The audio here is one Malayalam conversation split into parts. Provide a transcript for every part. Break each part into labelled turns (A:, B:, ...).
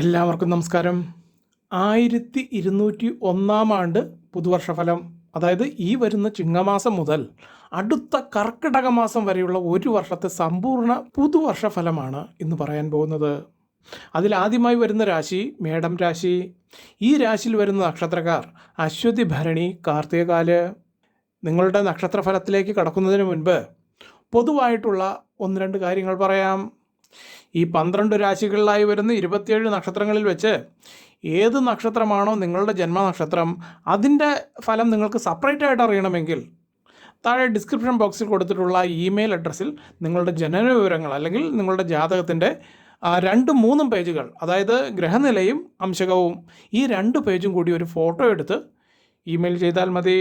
A: എല്ലാവർക്കും നമസ്കാരം. ആയിരത്തി ഇരുന്നൂറ്റി ഒന്നാം ആണ്ട് പുതുവർഷ ഫലം അതായത് ഈ വരുന്ന ചിങ്ങമാസം മുതൽ അടുത്ത കർക്കിടക മാസം വരെയുള്ള ഒരു വർഷത്തെ സമ്പൂർണ പുതുവർഷ ഫലമാണ് ഇന്ന് പറയാൻ പോകുന്നത്. അതിലാദ്യമായി വരുന്ന രാശി മേടം രാശി. ഈ രാശിയിൽ വരുന്ന നക്ഷത്രക്കാർ അശ്വതി ഭരണി കാർത്തികകാൽ. നിങ്ങളുടെ നക്ഷത്രഫലത്തിലേക്ക് കടക്കുന്നതിന് മുൻപ് പൊതുവായിട്ടുള്ള ഒന്ന് രണ്ട് കാര്യങ്ങൾ പറയാം. ഈ പന്ത്രണ്ട് രാശികളിലായി വരുന്ന ഇരുപത്തിയേഴ് നക്ഷത്രങ്ങളിൽ വെച്ച് ഏത് നക്ഷത്രമാണോ നിങ്ങളുടെ ജന്മനക്ഷത്രം അതിന്റെ ഫലം നിങ്ങൾക്ക് സെപ്പറേറ്റ് ആയിട്ട് അറിയണമെങ്കിൽ താഴെ ഡിസ്ക്രിപ്ഷൻ ബോക്സിൽ കൊടുത്തിട്ടുള്ള ഇമെയിൽ അഡ്രസ്സിൽ നിങ്ങളുടെ ജനന വിവരങ്ങൾ അല്ലെങ്കിൽ നിങ്ങളുടെ ജാതകത്തിന്റെ രണ്ട് മൂന്നും പേജുകൾ അതായത് ഗ്രഹനിലയും അംശകവും ഈ രണ്ട് പേജും കൂടി ഒരു ഫോട്ടോ എടുത്ത് ഇമെയിൽ ചെയ്താൽ മതി.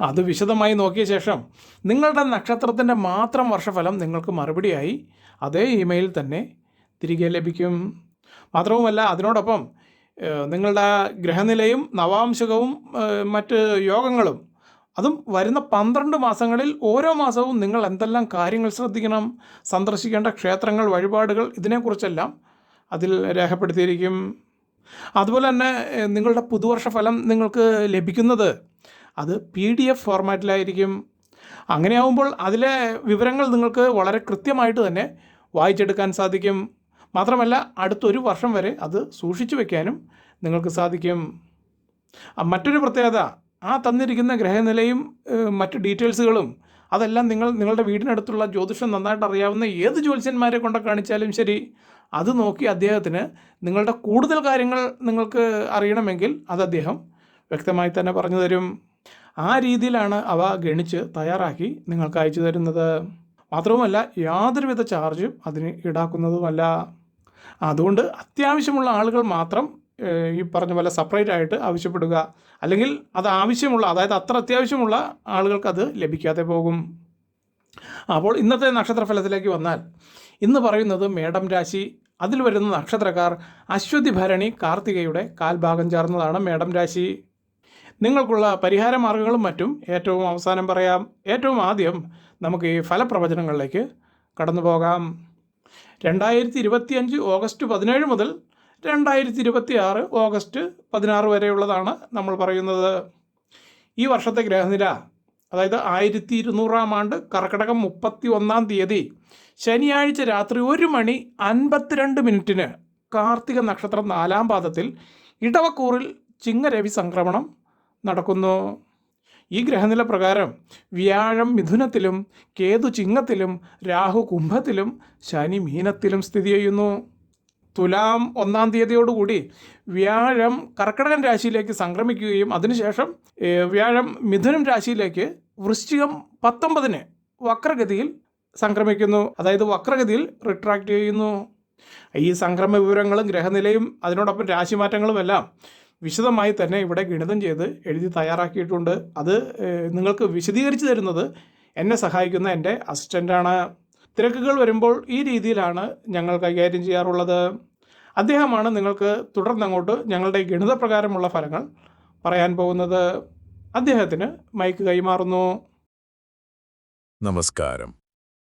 A: അത് വിശദമായി നോക്കിയ ശേഷം നിങ്ങളുടെ നക്ഷത്രത്തിന്റെ മാത്രം വർഷഫലം നിങ്ങൾക്ക് മറുപടിയായി അതേ ഇമെയിൽ തന്നെ തിരികെ ലഭിക്കും. മാത്രവുമല്ല അതിനോടൊപ്പം നിങ്ങളുടെ ഗ്രഹനിലയും നവാംശകവും മറ്റ് യോഗങ്ങളും അതും വരുന്ന പന്ത്രണ്ട് മാസങ്ങളിൽ ഓരോ മാസവും നിങ്ങൾ എന്തെല്ലാം കാര്യങ്ങൾ ശ്രദ്ധിക്കണം സന്ദർശിക്കേണ്ട ക്ഷേത്രങ്ങൾ വഴിപാടുകൾ ഇതിനെക്കുറിച്ചെല്ലാം അതിൽ രേഖപ്പെടുത്തിയിരിക്കും. അതുപോലെ തന്നെ നിങ്ങളുടെ പുതുവർഷ ഫലം നിങ്ങൾക്ക് ലഭിക്കുന്നത് അത് പി ഡി എഫ് ഫോർമാറ്റിലായിരിക്കും. അങ്ങനെയാവുമ്പോൾ അതിലെ വിവരങ്ങൾ നിങ്ങൾക്ക് വളരെ കൃത്യമായിട്ട് തന്നെ വായിച്ചെടുക്കാൻ സാധിക്കും. മാത്രമല്ല അടുത്തൊരു വർഷം വരെ അത് സൂക്ഷിച്ചു വയ്ക്കാനും നിങ്ങൾക്ക് സാധിക്കും. മറ്റൊരു പ്രത്യേകത ആ തന്നിരിക്കുന്ന ഗ്രഹനിലയും മറ്റു ഡീറ്റെയിൽസുകളും അതെല്ലാം നിങ്ങൾ നിങ്ങളുടെ വീടിനടുത്തുള്ള ജ്യോതിഷം നന്നായിട്ട് അറിയാവുന്ന ഏത് ജ്യോത്സ്യന്മാരെ കൊണ്ട് കാണിച്ചാലും ശരി അത് നോക്കി അദ്ദേഹത്തിന് നിങ്ങളുടെ കൂടുതൽ കാര്യങ്ങൾ നിങ്ങൾക്ക് അറിയണമെങ്കിൽ അത് അദ്ദേഹം വ്യക്തമായി തന്നെ പറഞ്ഞു തരും. ആ രീതിയിലാണ് അവ ഗണിച്ച് തയ്യാറാക്കി നിങ്ങൾക്ക് അയച്ചു തരുന്നത്. മാത്രവുമല്ല യാതൊരുവിധ ചാർജും അതിന് ഈടാക്കുന്നതുമല്ല. അതുകൊണ്ട് അത്യാവശ്യമുള്ള ആളുകൾ മാത്രം ഈ പറഞ്ഞ പോലെ സെപ്പറേറ്റ് ആയിട്ട് ആവശ്യപ്പെടുക. അല്ലെങ്കിൽ അത് ആവശ്യമുള്ള അതായത് അത്ര അത്യാവശ്യമുള്ള ആളുകൾക്കത് ലഭിക്കാതെ പോകും. അപ്പോൾ ഇന്നത്തെ നക്ഷത്രഫലത്തിലേക്ക് വന്നാൽ ഇന്ന് പറയുന്നത് മേടം രാശി അതിൽ വരുന്ന നക്ഷത്രക്കാർ അശ്വതി ഭരണി കാർത്തികയുടെ കാൽഭാഗം ചേർന്നതാണ് മേടം രാശി. നിങ്ങൾക്കുള്ള പരിഹാര മാർഗങ്ങളും മറ്റും ഏറ്റവും അവസാനം പറയാം. ഏറ്റവും ആദ്യം നമുക്ക് ഈ ഫലപ്രവചനങ്ങളിലേക്ക് കടന്നു പോകാം. രണ്ടായിരത്തി ഇരുപത്തിയഞ്ച് ഓഗസ്റ്റ് പതിനേഴ് മുതൽ രണ്ടായിരത്തി ഇരുപത്തി ആറ് ഓഗസ്റ്റ് പതിനാറ് വരെയുള്ളതാണ് നമ്മൾ പറയുന്നത്. ഈ വർഷത്തെ ഗ്രഹനില അതായത് ആയിരത്തി ഇരുന്നൂറാം ആണ്ട് കർക്കിടകം മുപ്പത്തി ഒന്നാം തീയതി ശനിയാഴ്ച രാത്രി ഒരു മണി അൻപത്തിരണ്ട് മിനിറ്റിന് കാർത്തിക നക്ഷത്രം നാലാം പാദത്തിൽ ഇടവക്കൂറിൽ ചിങ്ങരവി സംക്രമണം നടക്കുന്നു. ഈ ഗ്രഹനില പ്രകാരം വ്യാഴം മിഥുനത്തിലും കേതു ചിങ്ങത്തിലും രാഹു കുംഭത്തിലും ശനി മീനത്തിലും സ്ഥിതി ചെയ്യുന്നു. തുലാം ഒന്നാം തീയതിയോടുകൂടി വ്യാഴം കർക്കിടകൻ രാശിയിലേക്ക് സംക്രമിക്കുകയും അതിനുശേഷം വ്യാഴം മിഥുനം രാശിയിലേക്ക് വൃശ്ചികം പത്തൊമ്പതിന് വക്രഗതിയിൽ സംക്രമിക്കുന്നു. അതായത് വക്രഗതിയിൽ റിട്രാക്ട് ചെയ്യുന്നു. ഈ സംക്രമ വിവരങ്ങളും ഗ്രഹനിലയും അതിനോടൊപ്പം രാശിമാറ്റങ്ങളും എല്ലാം വിശദമായി തന്നെ ഇവിടെ ഗണിതം ചെയ്ത് എഴുതി തയ്യാറാക്കിയിട്ടുണ്ട്. അത് നിങ്ങൾക്ക് വിശദീകരിച്ച് തരുന്നത് എന്നെ സഹായിക്കുന്ന എന്റെ അസിസ്റ്റന്റാണ്. തിരക്കുകൾ വരുമ്പോൾ ഈ രീതിയിലാണ് ഞങ്ങൾ കൈകാര്യം ചെയ്യാറുള്ളത്. അദ്ദേഹമാണ് നിങ്ങൾക്ക് തുടർന്നങ്ങോട്ട് ഞങ്ങളുടെ ഗണിതപ്രകാരമുള്ള ഫലങ്ങൾ പറയാൻ പോകുന്നത്. അദ്ദേഹത്തിന് മൈക്ക് കൈമാറുന്നു.
B: നമസ്കാരം.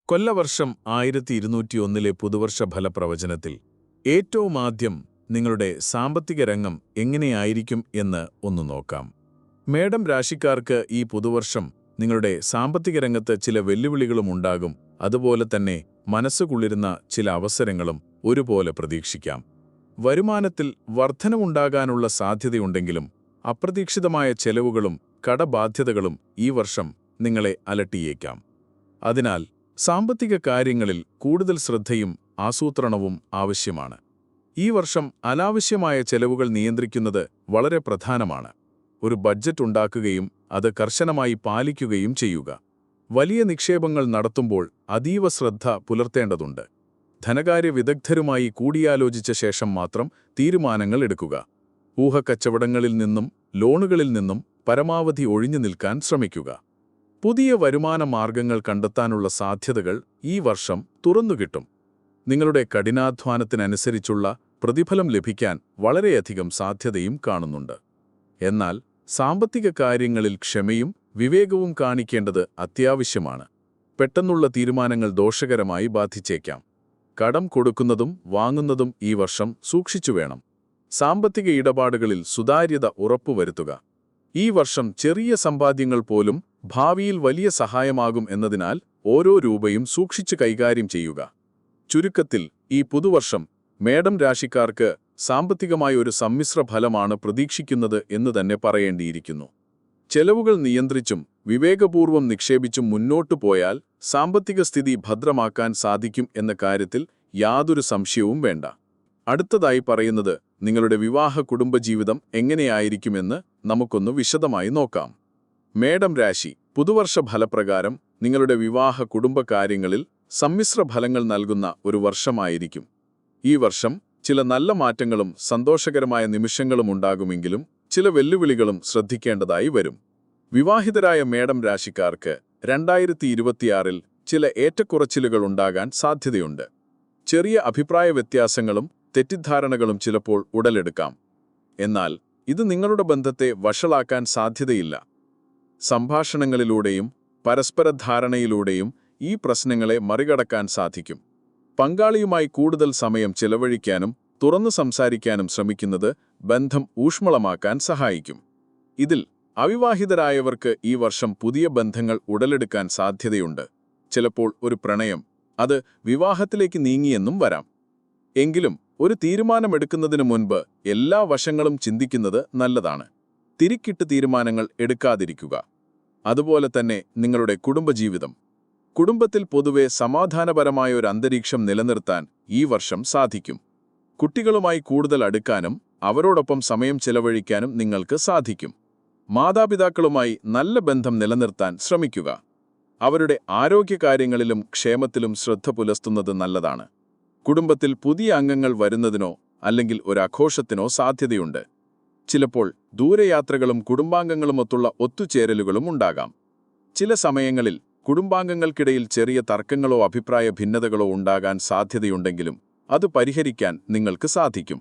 B: കൊല്ലവർഷം ആയിരത്തി ഇരുന്നൂറ്റി ഒന്നിലെ പുതുവർഷ ഫലപ്രവചനത്തിൽ ഏറ്റവും ആദ്യം നിങ്ങളുടെ സാമ്പത്തിക രംഗം എങ്ങനെയായിരിക്കും എന്ന് ഒന്ന് നോക്കാം. മേഡം രാശിക്കാർക്ക് ഈ പുതുവർഷം നിങ്ങളുടെ സാമ്പത്തിക രംഗത്ത് ചില വെല്ലുവിളികളും ഉണ്ടാകും. അതുപോലെ തന്നെ മനസ്സുകുളിരുന്ന ചില അവസരങ്ങളും ഒരുപോലെ പ്രതീക്ഷിക്കാം. വരുമാനത്തിൽ വർധനവുണ്ടാകാനുള്ള സാധ്യതയുണ്ടെങ്കിലും അപ്രതീക്ഷിതമായ ചെലവുകളും കടബാധ്യതകളും ഈ വർഷം നിങ്ങളെ അലട്ടിയേക്കാം. അതിനാൽ സാമ്പത്തിക കാര്യങ്ങളിൽ കൂടുതൽ ശ്രദ്ധയും ആസൂത്രണവും ആവശ്യമാണ്. ഈ വർഷം അനാവശ്യമായ ചെലവുകൾ നിയന്ത്രിക്കുന്നത് വളരെ പ്രധാനമാണ്. ഒരു ബഡ്ജറ്റ് ഉണ്ടാക്കുകയും അത് കർശനമായി പാലിക്കുകയും ചെയ്യുക. വലിയ നിക്ഷേപങ്ങൾ നടത്തുമ്പോൾ അതീവ ശ്രദ്ധ പുലർത്തേണ്ടതുണ്ട്. ധനകാര്യ വിദഗ്ധരുമായി കൂടിയാലോചിച്ച ശേഷം മാത്രം തീരുമാനങ്ങൾ എടുക്കുക. ഊഹക്കച്ചവടങ്ങളിൽ നിന്നും ലോണുകളിൽ നിന്നും പരമാവധി ഒഴിഞ്ഞു നിൽക്കാൻ ശ്രമിക്കുക. പുതിയ വരുമാന മാർഗങ്ങൾ കണ്ടെത്താനുള്ള സാധ്യതകൾ ഈ വർഷം തുറന്നുകിട്ടും. നിങ്ങളുടെ കഠിനാധ്വാനത്തിനനുസരിച്ചുള്ള പ്രതിഫലം ലഭിക്കാൻ വളരെയധികം സാധ്യതയും കാണുന്നുണ്ട്. എന്നാൽ സാമ്പത്തിക കാര്യങ്ങളിൽ ക്ഷമയും വിവേകവും കാണിക്കേണ്ടത് അത്യാവശ്യമാണ്. പെട്ടെന്നുള്ള തീരുമാനങ്ങൾ ദോഷകരമായി ബാധിച്ചേക്കാം. കടം കൊടുക്കുന്നതും വാങ്ങുന്നതും ഈ വർഷം സൂക്ഷിച്ചു വേണം. സാമ്പത്തിക ഇടപാടുകളിൽ സുതാര്യത ഉറപ്പുവരുത്തുക. ഈ വർഷം ചെറിയ സമ്പാദ്യങ്ങൾ പോലും ഭാവിയിൽ വലിയ സഹായമാകും എന്നതിനാൽ ഓരോ രൂപയും സൂക്ഷിച്ചു കൈകാര്യം ചെയ്യുക. ചുരുക്കത്തിൽ ഈ പുതുവർഷം മേഡം രാശിക്കാർക്ക് സാമ്പത്തികമായ ഒരു സമ്മിശ്ര ഫലമാണ് പ്രതീക്ഷിക്കുന്നത് എന്ന് തന്നെ പറയേണ്ടിയിരിക്കുന്നു. ചെലവുകൾ നിയന്ത്രിച്ചും വിവേകപൂർവം നിക്ഷേപിച്ചും മുന്നോട്ടു പോയാൽ സാമ്പത്തിക സ്ഥിതി ഭദ്രമാക്കാൻ സാധിക്കും എന്ന കാര്യത്തിൽ യാതൊരു സംശയവും വേണ്ട. അടുത്തതായി പറയുന്നത് നിങ്ങളുടെ വിവാഹ കുടുംബജീവിതം എങ്ങനെയായിരിക്കുമെന്ന് നമുക്കൊന്ന് വിശദമായി നോക്കാം. മേഡം രാശി പുതുവർഷ ഫലപ്രകാരം നിങ്ങളുടെ വിവാഹ കുടുംബകാര്യങ്ങളിൽ സമ്മിശ്ര ഫലങ്ങൾ നൽകുന്ന ഒരു വർഷമായിരിക്കും. ഈ വർഷം ചില നല്ല മാറ്റങ്ങളും സന്തോഷകരമായ നിമിഷങ്ങളും ഉണ്ടാകുമെങ്കിലും ചില വെല്ലുവിളികളും ശ്രദ്ധിക്കേണ്ടതായി വരും. വിവാഹിതരായ മേഡം രാശിക്കാർക്ക് രണ്ടായിരത്തി ഇരുപത്തിയാറിൽ ചില ഏറ്റക്കുറച്ചിലുകൾ ഉണ്ടാകാൻ സാധ്യതയുണ്ട്. ചെറിയ അഭിപ്രായ വ്യത്യാസങ്ങളും തെറ്റിദ്ധാരണകളും ചിലപ്പോൾ ഉടലെടുക്കാം. എന്നാൽ ഇത് നിങ്ങളുടെ ബന്ധത്തെ വഷളാക്കാൻ സാധ്യതയില്ല. സംഭാഷണങ്ങളിലൂടെയും പരസ്പര ധാരണയിലൂടെയും ഈ പ്രശ്നങ്ങളെ മറികടക്കാൻ സാധിക്കും. പങ്കാളിയുമായി കൂടുതൽ സമയം ചിലവഴിക്കാനും തുറന്നു സംസാരിക്കാനും ശ്രമിക്കുന്നത് ബന്ധം ഊഷ്മളമാക്കാൻ സഹായിക്കും. ഇതിൽ അവിവാഹിതരായവർക്ക് ഈ വർഷം പുതിയ ബന്ധങ്ങൾ ഉടലെടുക്കാൻ സാധ്യതയുണ്ട്. ചിലപ്പോൾ ഒരു പ്രണയം അത് വിവാഹത്തിലേക്ക് നീങ്ങിയെന്നും വരാം. എങ്കിലും ഒരു തീരുമാനമെടുക്കുന്നതിനു മുൻപ് എല്ലാ വശങ്ങളും ചിന്തിക്കുന്നത് നല്ലതാണ്. തിരിക്കിട്ട് തീരുമാനങ്ങൾ എടുക്കാതിരിക്കുക. അതുപോലെ തന്നെ നിങ്ങളുടെ കുടുംബജീവിതം. കുടുംബത്തിൽ പൊതുവെ സമാധാനപരമായ ഒരു അന്തരീക്ഷം നിലനിർത്താൻ ഈ വർഷം സാധിക്കും. കുട്ടികളുമായി കൂടുതൽ അടുക്കാനും അവരോടൊപ്പം സമയം ചെലവഴിക്കാനും നിങ്ങൾക്ക് സാധിക്കും. മാതാപിതാക്കളുമായി നല്ല ബന്ധം നിലനിർത്താൻ ശ്രമിക്കുക. അവരുടെ ആരോഗ്യകാര്യങ്ങളിലും ക്ഷേമത്തിലും ശ്രദ്ധ പുലർത്തുന്നത് നല്ലതാണ്. കുടുംബത്തിൽ പുതിയ അംഗങ്ങൾ വരുന്നതിനോ അല്ലെങ്കിൽ ഒരാഘോഷത്തിനോ സാധ്യതയുണ്ട്. ചിലപ്പോൾ ദൂരയാത്രകളും കുടുംബാംഗങ്ങളുമൊത്തുള്ള ഒത്തുചേരലുകളും ഉണ്ടാകാം. ചില സമയങ്ങളിൽ കുടുംബാംഗങ്ങൾക്കിടയിൽ ചെറിയ തർക്കങ്ങളോ അഭിപ്രായ ഭിന്നതകളോ ഉണ്ടാകാൻ സാധ്യതയുണ്ടെങ്കിലും അത് പരിഹരിക്കാൻ നിങ്ങൾക്ക് സാധിക്കും.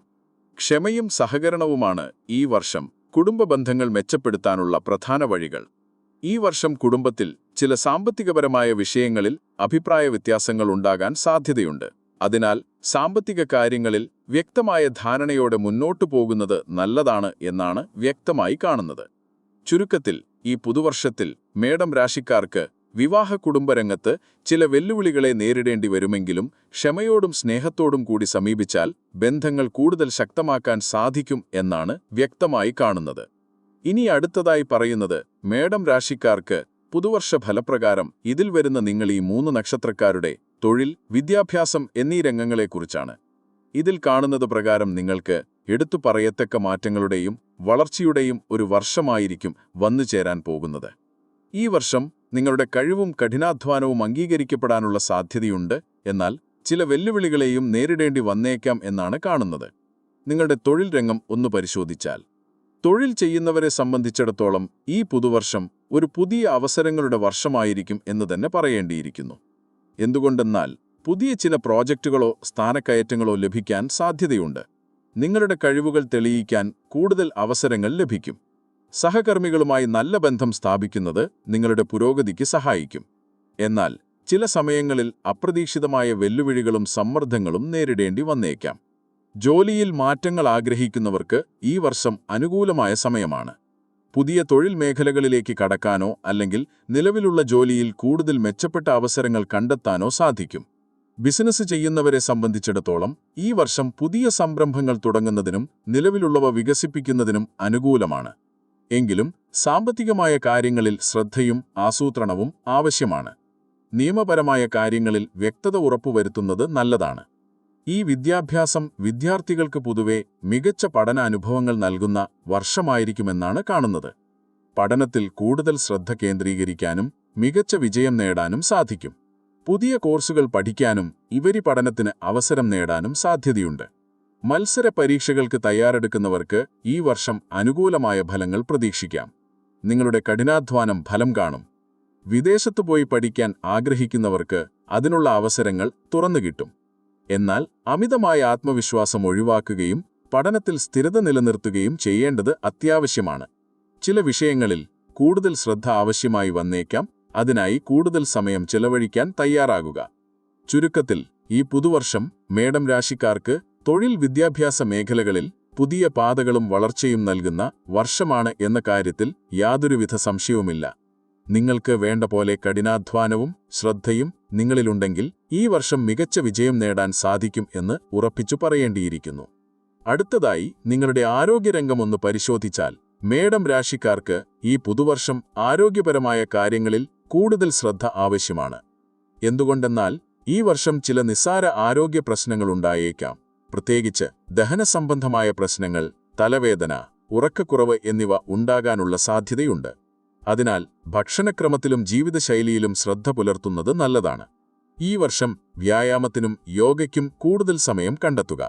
B: ക്ഷമയും സഹകരണവുമാണ് ഈ വർഷം കുടുംബ ബന്ധങ്ങൾ മെച്ചപ്പെടുത്താനുള്ള പ്രധാന വഴികൾ. ഈ വർഷം കുടുംബത്തിൽ ചില സാമ്പത്തികപരമായ വിഷയങ്ങളിൽ അഭിപ്രായ വ്യത്യാസങ്ങൾ ഉണ്ടാകാൻ സാധ്യതയുണ്ട്. അതിനാൽ സാമ്പത്തിക കാര്യങ്ങളിൽ വ്യക്തമായ ധാരണയോടെ മുന്നോട്ടു പോകുന്നത് നല്ലതാണ് എന്നാണ് വ്യക്തമായി കാണുന്നത്. ചുരുക്കത്തിൽ ഈ പുതുവർഷത്തിൽ മേടം രാശിക്കാർക്ക് വിവാഹ കുടുംബരംഗത്ത് ചില വെല്ലുവിളികളെ നേരിടേണ്ടി വരുമെങ്കിലും ക്ഷമയോടും സ്നേഹത്തോടും കൂടി സമീപിച്ചാൽ ബന്ധങ്ങൾ കൂടുതൽ ശക്തമാക്കാൻ സാധിക്കും എന്നാണ് വ്യക്തമായി കാണുന്നത്. ഇനി അടുത്തതായി പറയുന്നത് മേഡം രാശിക്കാർക്ക് പുതുവർഷ ഫലപ്രകാരം ഇതിൽ വരുന്ന നിങ്ങൾ ഈ മൂന്ന് നക്ഷത്രക്കാരുടെ തൊഴിൽ വിദ്യാഭ്യാസം എന്നീ രംഗങ്ങളെക്കുറിച്ചാണ്. ഇതിൽ കാണുന്നത് പ്രകാരം നിങ്ങൾക്ക് എടുത്തു പറയത്തക്ക മാറ്റങ്ങളുടെയും വളർച്ചയുടെയും ഒരു വർഷമായിരിക്കും വന്നു ചേരാൻ പോകുന്നത്. ഈ വർഷം നിങ്ങളുടെ കഴിവും കഠിനാധ്വാനവും അംഗീകരിക്കപ്പെടാനുള്ള സാധ്യതയുണ്ട് എന്നാൽ ചില വെല്ലുവിളികളെയും നേരിടേണ്ടി വന്നേക്കാം എന്നാണ് കാണുന്നത്. നിങ്ങളുടെ തൊഴിൽ രംഗം ഒന്ന് പരിശോധിച്ചാൽ. തൊഴിൽ ചെയ്യുന്നവരെ സംബന്ധിച്ചിടത്തോളം ഈ പുതുവർഷം ഒരു പുതിയ അവസരങ്ങളുടെ വർഷമായിരിക്കും എന്ന് തന്നെ പറയേണ്ടിയിരിക്കുന്നു. എന്തുകൊണ്ടെന്നാൽ പുതിയ ചില പ്രോജക്റ്റുകളോ സ്ഥാനക്കയറ്റങ്ങളോ ലഭിക്കാൻ സാധ്യതയുണ്ട്. നിങ്ങളുടെ കഴിവുകൾ തെളിയിക്കാൻ കൂടുതൽ അവസരങ്ങൾ ലഭിക്കും. സഹകർമ്മികളുമായി നല്ല ബന്ധം സ്ഥാപിക്കുന്നത് നിങ്ങളുടെ പുരോഗതിക്ക് സഹായിക്കും. എന്നാൽ ചില സമയങ്ങളിൽ അപ്രതീക്ഷിതമായ വെല്ലുവിളികളും സമ്മർദ്ദങ്ങളും നേരിടേണ്ടി വന്നേക്കാം. ജോലിയിൽ മാറ്റങ്ങൾ ആഗ്രഹിക്കുന്നവർക്ക് ഈ വർഷം അനുകൂലമായ സമയമാണ്. പുതിയ തൊഴിൽ മേഖലകളിലേക്ക് കടക്കാനോ അല്ലെങ്കിൽ നിലവിലുള്ള ജോലിയിൽ കൂടുതൽ മെച്ചപ്പെട്ട അവസരങ്ങൾ കണ്ടെത്താനോ സാധിക്കും. ബിസിനസ് ചെയ്യുന്നവരെ സംബന്ധിച്ചിടത്തോളം ഈ വർഷം പുതിയ സംരംഭങ്ങൾ തുടങ്ങുന്നതിനും നിലവിലുള്ളവ വികസിപ്പിക്കുന്നതിനും അനുകൂലമാണ്. എങ്കിലും സാമ്പത്തികമായ കാര്യങ്ങളിൽ ശ്രദ്ധയും ആസൂത്രണവും ആവശ്യമാണ്. നിയമപരമായ കാര്യങ്ങളിൽ വ്യക്തത ഉറപ്പുവരുത്തുന്നത് നല്ലതാണ്. ഈ വിദ്യാഭ്യാസം വിദ്യാർത്ഥികൾക്ക് പൊതുവെ മികച്ച പഠനാനുഭവങ്ങൾ നൽകുന്ന വർഷമായിരിക്കുമെന്നാണ് കാണുന്നത്. പഠനത്തിൽ കൂടുതൽ ശ്രദ്ധ കേന്ദ്രീകരിക്കാനും മികച്ച വിജയം നേടാനും സാധിക്കും. പുതിയ കോഴ്സുകൾ പഠിക്കാനും ഇവരി പഠനത്തിന് അവസരം നേടാനും സാധ്യതയുണ്ട്. മത്സര പരീക്ഷകൾക്ക് തയ്യാറെടുക്കുന്നവർക്ക് ഈ വർഷം അനുകൂലമായ ഫലങ്ങൾ പ്രതീക്ഷിക്കാം. നിങ്ങളുടെ കഠിനാധ്വാനം ഫലം കാണും. വിദേശത്തു പോയി പഠിക്കാൻ ആഗ്രഹിക്കുന്നവർക്ക് അതിനുള്ള അവസരങ്ങൾ തുറന്നുകിട്ടും എന്നാൽ അമിതമായ ആത്മവിശ്വാസം ഒഴിവാക്കുകയും പഠനത്തിൽ സ്ഥിരത നിലനിർത്തുകയും ചെയ്യേണ്ടത് അത്യാവശ്യമാണ്. ചില വിഷയങ്ങളിൽ കൂടുതൽ ശ്രദ്ധ ആവശ്യമായി വന്നേക്കാം. അതിനായി കൂടുതൽ സമയം ചെലവഴിക്കാൻ തയ്യാറാകുക. ചുരുക്കത്തിൽ ഈ പുതുവർഷം മേഡം രാശിക്കാർക്ക് തൊഴിൽ വിദ്യാഭ്യാസ മേഖലകളിൽ പുതിയ പാതകളും വളർച്ചയും നൽകുന്ന വർഷമാണ് എന്ന കാര്യത്തിൽ യാതൊരുവിധ സംശയവുമില്ല. നിങ്ങൾക്ക് വേണ്ട പോലെ കഠിനാധ്വാനവും ശ്രദ്ധയും നിങ്ങളിലുണ്ടെങ്കിൽ ഈ വർഷം മികച്ച വിജയം നേടാൻ സാധിക്കും എന്ന് ഉറപ്പിച്ചു പറയേണ്ടിയിരിക്കുന്നു. അടുത്തതായി നിങ്ങളുടെ ആരോഗ്യരംഗം ഒന്ന് പരിശോധിച്ചാൽ മേഡം രാശിക്കാർക്ക് ഈ പുതുവർഷം ആരോഗ്യപരമായ കാര്യങ്ങളിൽ കൂടുതൽ ശ്രദ്ധ ആവശ്യമാണ്. എന്തുകൊണ്ടെന്നാൽ ഈ വർഷം ചില നിസ്സാര ആരോഗ്യ പ്രശ്നങ്ങളുണ്ടായേക്കാം പ്രത്യേകിച്ച് ദഹനസംബന്ധമായ പ്രശ്നങ്ങൾ തലവേദന ഉറക്കക്കുറവ് എന്നിവ ഉണ്ടാകാനുള്ള സാധ്യതയുണ്ട്. അതിനാൽ ഭക്ഷണക്രമത്തിലും ജീവിതശൈലിയിലും ശ്രദ്ധ പുലർത്തുന്നത് നല്ലതാണ്. ഈ വർഷം വ്യായാമത്തിനും യോഗയ്ക്കും കൂടുതൽ സമയം കണ്ടെത്തുക.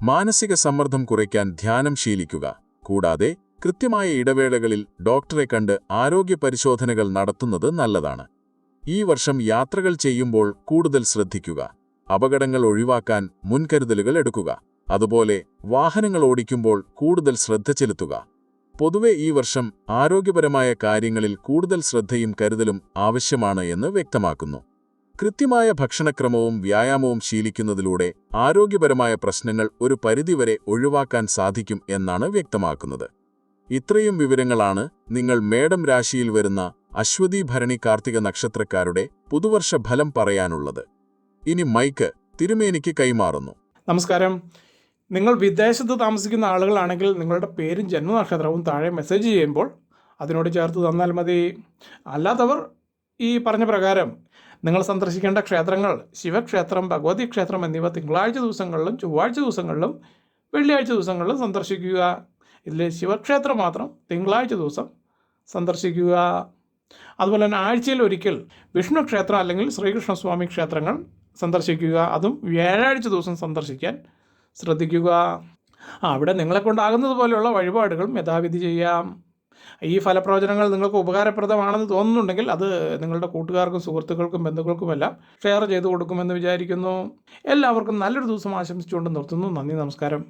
B: മാനസിക സമ്മർദ്ദം കുറയ്ക്കാൻ ധ്യാനം ശീലിക്കുക. കൂടാതെ കൃത്യമായ ഇടവേളകളിൽ ഡോക്ടറെ കണ്ട് ആരോഗ്യ പരിശോധനകൾ നടത്തുന്നത് നല്ലതാണ്. ഈ വർഷം യാത്രകൾ ചെയ്യുമ്പോൾ കൂടുതൽ ശ്രദ്ധിക്കുക. അപകടങ്ങൾ ഒഴിവാക്കാൻ മുൻകരുതലുകൾ എടുക്കുക. അതുപോലെ വാഹനങ്ങൾ ഓടിക്കുമ്പോൾ കൂടുതൽ ശ്രദ്ധ ചെലുത്തുക. പൊതുവെ ഈ വർഷം ആരോഗ്യപരമായ കാര്യങ്ങളിൽ കൂടുതൽ ശ്രദ്ധയും കരുതലും ആവശ്യമാണ് എന്ന് വ്യക്തമാക്കുന്നു. കൃത്യമായ ഭക്ഷണക്രമവും വ്യായാമവും ശീലിക്കുന്നതിലൂടെ ആരോഗ്യപരമായ പ്രശ്നങ്ങൾ ഒരു പരിധിവരെ ഒഴിവാക്കാൻ സാധിക്കും എന്നാണ് വ്യക്തമാക്കുന്നത്. ഇത്രയും വിവരങ്ങളാണ് നിങ്ങൾ മേഡം രാശിയിൽ വരുന്ന അശ്വതി ഭരണി കാർത്തിക നക്ഷത്രക്കാരുടെ പുതുവർഷ ഫലം പറയാനുള്ളത്. ഇനി മൈക്ക് തിരുമേനിക്ക് കൈമാറുന്നു.
A: നമസ്കാരം. നിങ്ങൾ വിദേശത്ത് താമസിക്കുന്ന ആളുകളാണെങ്കിൽ നിങ്ങളുടെ പേരും ജന്മനക്ഷത്രവും താഴെ മെസ്സേജ് ചെയ്യുമ്പോൾ അതിനോട് ചേർത്ത് തന്നാൽ മതി. അല്ലാത്തവർ ഈ പറഞ്ഞ പ്രകാരം നിങ്ങൾ സന്ദർശിക്കേണ്ട ക്ഷേത്രങ്ങൾ ശിവക്ഷേത്രം ഭഗവതി ക്ഷേത്രം എന്നിവ തിങ്കളാഴ്ച ദിവസങ്ങളിലും ചൊവ്വാഴ്ച ദിവസങ്ങളിലും വെള്ളിയാഴ്ച ദിവസങ്ങളിലും സന്ദർശിക്കുക. ഇതിൽ ശിവക്ഷേത്രം മാത്രം തിങ്കളാഴ്ച ദിവസം സന്ദർശിക്കുക. അതുപോലെ തന്നെ ആഴ്ചയിൽ ഒരിക്കൽ വിഷ്ണു ക്ഷേത്രം അല്ലെങ്കിൽ ശ്രീകൃഷ്ണസ്വാമി ക്ഷേത്രങ്ങൾ സന്ദർശിക്കുക അതും വ്യാഴാഴ്ച ദിവസം സന്ദർശിക്കാൻ ശ്രദ്ധിക്കുക. അവിടെ നിങ്ങളെ കൊണ്ടാകുന്നത് പോലെയുള്ള വഴിപാടുകളും യഥാവിധി ചെയ്യാം. ഈ ഫലപ്രവചനങ്ങൾ നിങ്ങൾക്ക് ഉപകാരപ്രദമാണെന്ന് തോന്നുന്നുണ്ടെങ്കിൽ അത് നിങ്ങളുടെ കൂട്ടുകാർക്കും സുഹൃത്തുക്കൾക്കും ബന്ധുക്കൾക്കുമെല്ലാം ഷെയർ ചെയ്തു കൊടുക്കുമെന്ന് വിചാരിക്കുന്നു. എല്ലാവർക്കും നല്ലൊരു ദിവസം ആശംസിച്ചുകൊണ്ട് നിർത്തുന്നു. നന്ദി നമസ്കാരം.